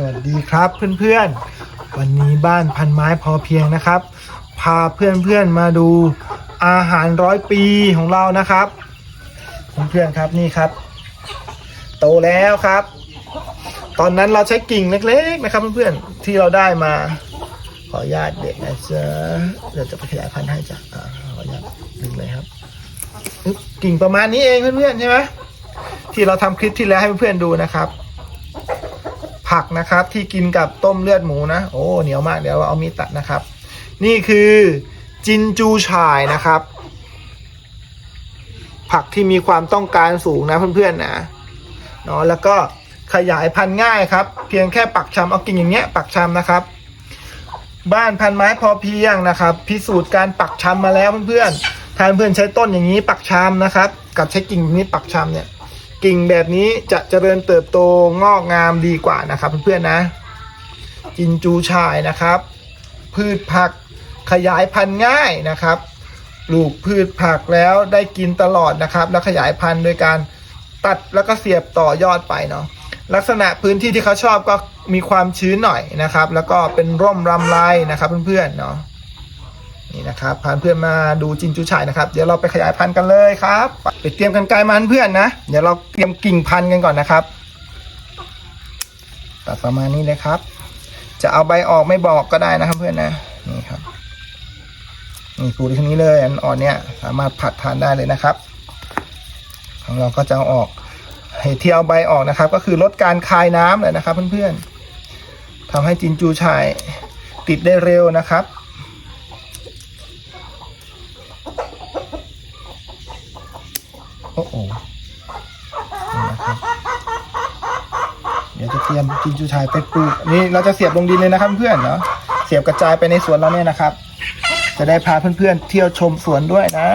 สวัสดีครับเพื่อนๆ วันนี้บ้านพันไม้พอเพียงนะครับ พาเพื่อนๆมาดูอาหารร้อยปีของเรานะครับ เพื่อนๆครับนี่ครับ โตแล้วครับ ตอนนั้นเราใช้กิ่งเล็กๆนะครับเพื่อนๆที่เราได้มา ขออนุญาตเด็กนะจ๊ะเดี๋ยวจะไปขยายพันธุ์ให้จ้ะขออนุญาตดึงเลยครับอึ๊บกิ่งประมาณนี้เองเพื่อนๆใช่ไหมที่เราทำคลิปที่แล้วให้เพื่อนๆดูนะครับ ผักนะครับที่กินกับต้มเลือดหมูนะ โอ้เหนียวมากเดี๋ยวเอามีดตัดนะครับ นี่คือจินจูฉ่ายนะครับ ผักที่มีความต้องการสูงนะเพื่อนๆนะเนาะแล้วก็ขยายพันธุ์ง่ายครับ เพียงแค่ปักชำเอากิ่งอย่างเงี้ยปักชำนะครับ บ้านพันไม้พอเพียงนะครับ พิสูจน์การปักชำมาแล้วเพื่อนๆถ้าเพื่อนใช้ต้นอย่างนี้ปักชำนะครับ กับใช้กิ่งนี้ปักชำเนี่ย กิ่งแบบนี้จะเจริญเติบโตงอกงามดีกว่านะครับเพื่อนๆนะจินจูชายนะครับ พืชผักขยายพันธุ์ง่ายนะครับปลูกพืชผักแล้วได้กินตลอดนะครับ แล้วขยายพันธุ์โดยการตัดแล้วก็เสียบต่อยอดไปเนาะลักษณะพื้นที่ที่เขาชอบก็มีความชื้นหน่อยนะครับ แล้วก็เป็นร่มรำไรนะครับเพื่อนๆเนาะ นี่นะครับพาเพื่อนมาดูจินจูชายนะครับ เดี๋ยวเราไปขยายพันธุ์กันเลยครับไปเตรียมกันไกลมาเพื่อนนะ เดี๋ยวเราเตรียมกิ่งพันธุ์กันก่อนนะครับตัดประมาณนี้เลยครับ จะเอาใบออกไม่บอกก็ได้นะครับเพื่อนนะนี่ครับนี่ปลูกที่นี้เลยอันอ่อนเนี่ยสามารถผัดทานได้เลยนะครับ ของเราก็จะเอาออกให้ที่เอาใบออกนะครับ ก็คือลดการคายน้ำเลยนะครับ เพื่อนๆทำให้จินจูชายติดได้เร็วนะครับ อ้โหเดี๋ยวจะเตรียมกินจูชายไปปลูกนี่เราจะเสียบลงดินเลยนะครับเพื่อนเนาะเสียบกระจายไปในสวนเราเนี่ยนะครับ จะได้พาเพื่อนๆเที่ยวชมสวนด้วยนะ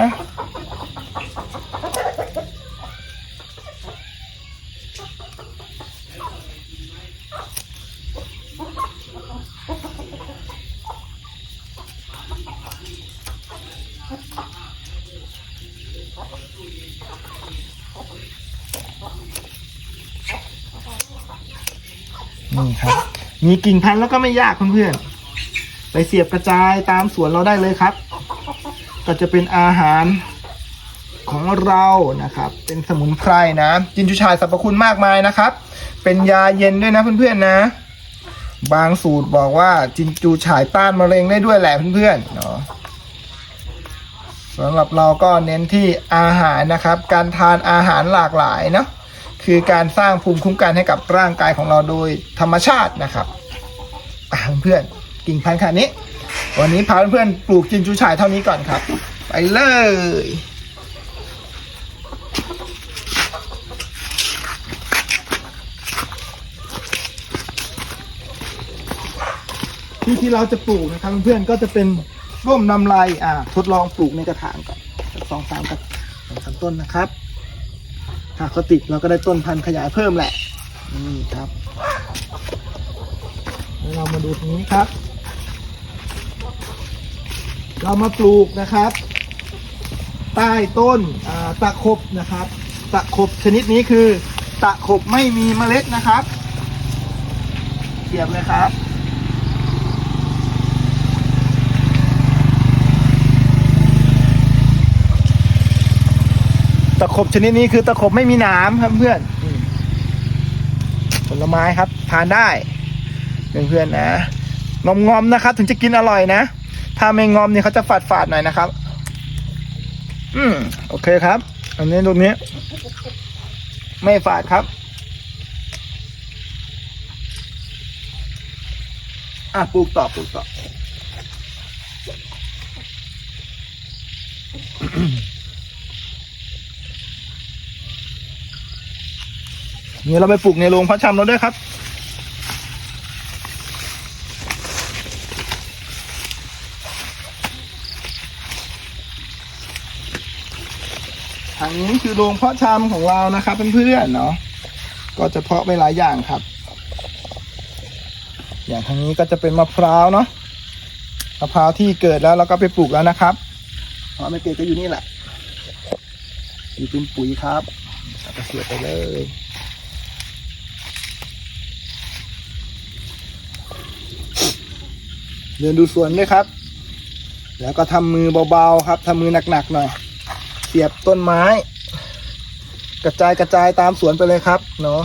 นี่ครับ มีกิ่งพันธุ์แล้วก็ไม่ยากเพื่อนๆไปเสียบกระจายตามสวนเราได้เลยครับ ก็จะเป็นอาหารของเรานะครับ เป็นสมุนไพรนะ จินจูชายสรรพคุณมากมายนะครับ เป็นยาเย็นด้วยนะเพื่อนๆนะ บางสูตรบอกว่าจินจูฉายต้านมะเร็งได้ด้วยแหละเพื่อนๆเนาะสำหรับเราก็เน้นที่อาหารนะครับ การทานอาหารหลากหลายเนาะ คือการสร้างภูมิคุ้มกันให้กับร่างกายของเราโดยธรรมชาตินะครับเพื่อนกิ่งพันธุ์ขนาดนี้ วันนี้พาเพื่อนปลูกจินจูฉายเท่านี้ก่อนครับ ไปเลยที่ที่เราจะปลูกนะครับเพื่อนก็จะเป็นร่มนำไรอ่าทดลองปลูกในกระถางก่อนสองสามกระสองสามต้นนะครับ ถ้าเขาติดเราก็ได้ต้นพันธุ์ขยายเพิ่มแหละนี่ครับแล้วเรามาดูตรงนี้ครับ เรามาปลูกนะครับ ใต้ต้นตะขบนะครับ ตะขบชนิดนี้คือ ตะขบไม่มีเมล็ดนะครับเสียบเลยครับ ตะขบชนิดนี้คือตะขบไม่มีหนามครับเพื่อนผลไม้ครับ ทานได้เพื่อนๆนะงอมงอมๆนะครับ ถึงจะกินอร่อยนะ ถ้าไม่งอมเนี่ยเขาจะฝาดฝาดๆหน่อยนะครับ อืมโอเคครับ อันนี้ตรงนี้ ไม่ฝาดครับอะปลูกต่อปลูกต่อ นี่เราไปปลูกในโรงเพาะชำเราด้วยครับทางนี้คือโรงเพาะชำของเรานะครับเพื่อนๆเนาะ ก็จะเพาะไปหลายอย่างครับ อย่างทางนี้ก็จะเป็นมะพร้าวเนาะ มะพร้าวที่เกิดแล้วเราก็ไปปลูกแล้วนะครับเพราะไม่เกิดก็อยู่นี่แหละอยู่เป็นปุ๋ยครับเอาไปเสียบไปเลย เดินดูสวนด้วยครับ แล้วก็ทำมือเบาๆครับทำมือหนักๆหน่อย เสียบต้นไม้ กระจายกระจายตามสวนไปเลยครับเนาะ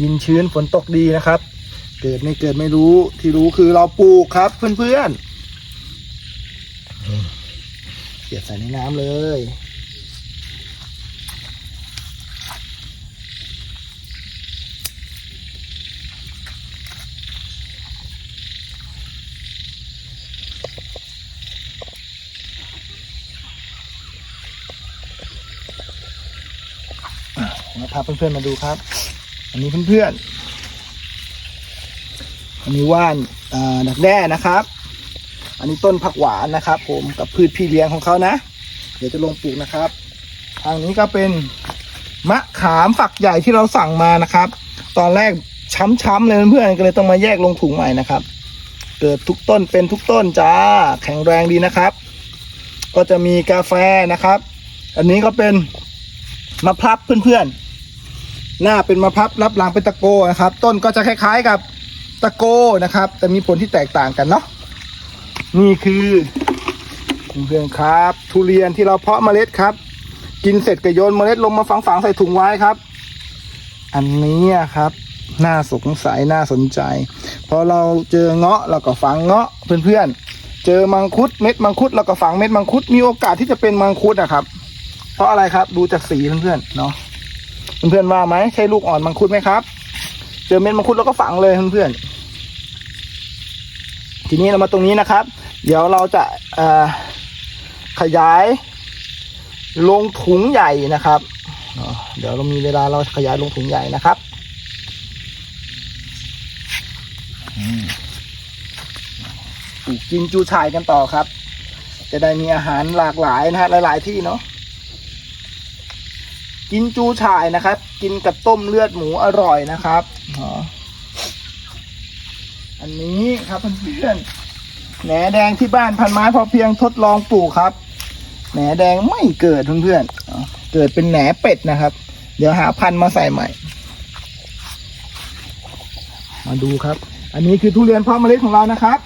ดินชื้นฝนตกดีนะครับ เกิดไม่เกิดไม่รู้ที่รู้คือเราปลูกครับเพื่อนๆเสียบใส่ในน้ำเลยาพาเพื่อนๆมาดูครับ อันนี้เพื่อนๆอันนี้ว่านดักแด้นะครับ อันนี้ต้นผักหวานนะครับ ผมกับพืชพี่เลี้ยงของเขานะ เดี๋ยวจะลงปลูกนะครับ ทางนี้ก็เป็นมะขามฝักใหญ่ที่เราสั่งมานะครับ ตอนแรกช้ำๆเลยเพื่อนๆก็เลยต้องมาแยกลงถุงใหม่นะครับ เกิดทุกต้นเป็นทุกต้นจ้าแข็งแรงดีนะครับ ก็จะมีกาแฟนะครับ อันนี้ก็เป็นมะพร้าวเพื่อนๆ หน้าเป็นมะพร้าวรับหลังเป็นตะโกนะครับ ต้นก็จะคล้ายๆกับตะโกนะครับ แต่มีผลที่แตกต่างกันเนาะนี่คือเพื่อนๆครับ ทุเรียนที่เราเพาะเมล็ดครับ กินเสร็จก็โยนเมล็ดลงมาฝังๆใส่ถุงไว้ครับ อันนี้ครับน่าสงสัยน่าสนใจ พอเราเจอเงาะเราก็ฝังเงาะเพื่อนๆ เจอมังคุดเม็ดมังคุดเราก็ฝังเม็ดมังคุดมีโอกาสที่จะเป็นมังคุดนะครับ เพราะอะไรครับดูจากสีเพื่อนๆเนาะ เพื่อนๆว่าไหมใช่ลูกอ่อนมังคุดไหมครับ เจอเม็ดมังคุดแล้วก็ฝังเลยเพื่อนๆทีนี้เรามาตรงนี้นะครับ เดี๋ยวเราจะเอ่อขยาย ลงถุงใหญ่นะครับเนาะเดี๋ยวเรามีเวลาเราขยายลงถุงใหญ่นะครับอืมปลูกกินจูชายกันต่อครับ จะได้มีอาหารหลากหลายนะฮะหลาย ๆ ที่เนาะ กินจูฉ่ายนะครับ กินกับต้มเลือดหมูอร่อยนะครับอันนี้ครับเพื่อนแหนแดงที่บ้านพันไม้พอเพียงทดลองปลูกครับ แหนแดงไม่เกิดเพื่อนๆเกิดเป็นแหนเป็ดนะครับ เดี๋ยวหาพันมาใส่ใหม่ มาดูครับ อันนี้คือทุเรียนพาะเมล็ดของเรานะครับ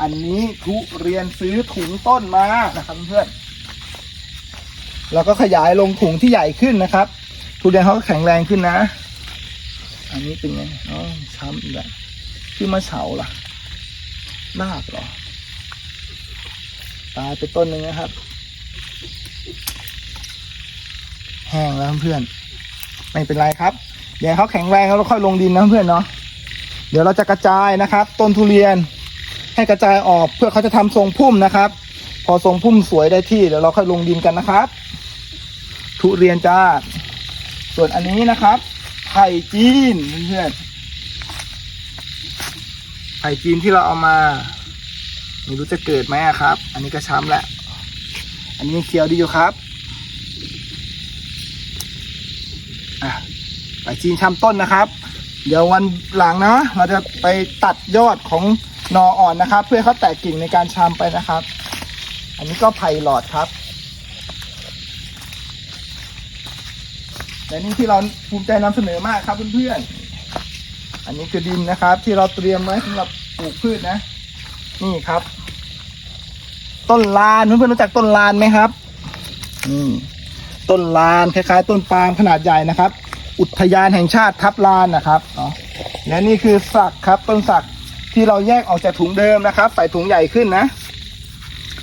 อันนี้ทุเรียนซื้อถุงต้นมานะครับเพื่อนๆ แล้วก็ขยายลงถุงที่ใหญ่ขึ้นนะครับทุเรียนเขาก็แข็งแรงขึ้นนะ อันนี้เป็นไงอ๋อช้ำอีกแล้วที่มาเฉาล่ะรากเหรอ ตายไปต้นหนึ่งนะครับ แห้งแล้วเพื่อน ไม่เป็นไรครับ เดี๋ยวเขาแข็งแรงแล้วเราค่อยลงดินนะเพื่อนเนาะ เดี๋ยวเราจะกระจายนะครับ ต้นทุเรียนให้กระจายออกเพื่อเขาจะทำทรงพุ่มนะครับ พอทรงพุ่มสวยได้ที่เดี๋ยวเราค่อยลงดินกันนะครับ ทุเรียนจ้า ส่วนอันนี้นะครับไผ่จีนเพื่อนไผ่จีนที่เราเอามา ไม่รู้จะเกิดไหมครับ อันนี้ก็ช้ำแหละอันนี้เขียวดีอยู่ครับอะไผ่จีนช้ำต้นนะครับ เดี๋ยววันหลังนะเราจะไปตัดยอดของนออ่อนนะครับ เพื่อเขาแตกกิ่งในการชามไปนะครับ อันนี้ก็ไผ่หลอดครับ และนี่ที่เราภูมิใจนำเสนอมากครับเพื่อนๆ อันนี้คือดินนะครับ ที่เราเตรียมไว้สำหรับปลูกพืชนะ นี่ครับ ต้นลานเพื่อนๆรู้จักต้นลานไหมครับนี่ต้นลานคล้ายๆ ต้นปาล์มขนาดใหญ่นะครับ อุทยานแห่งชาติทับลานนะครับและนี่คือสักครับต้นสักที่เราแยกออกจากถุงเดิมนะครับ ใส่ถุงใหญ่ขึ้นนะ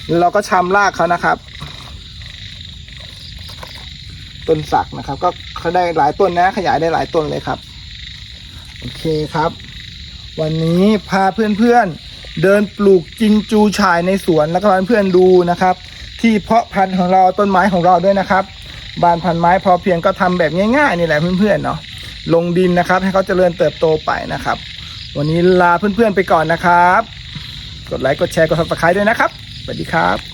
แล้วเราก็ชำรากเขานะครับ ต้นสักนะครับ ก็ เขาได้หลายต้นนะ ขยายได้หลายต้นเลยครับ โอเคครับ วันนี้พาเพื่อนๆ เดินปลูกจินจูฉ่ายในสวนแล้วก็เพื่อนๆดูนะครับ ที่เพาะพันธุ์ของเราต้นไม้ของเราด้วยนะครับบานพันไม้พอเพียงก็ทำแบบง่ายๆนี่แหละเพื่อนๆเนาะลงดินนะครับ ให้เขาเจริญเติบโตไปนะครับ วันนี้ลาเพื่อนๆไปก่อนนะครับ กดไลค์กดแชร์กดซับสไครต์ด้วยนะครับสวัสดีครับ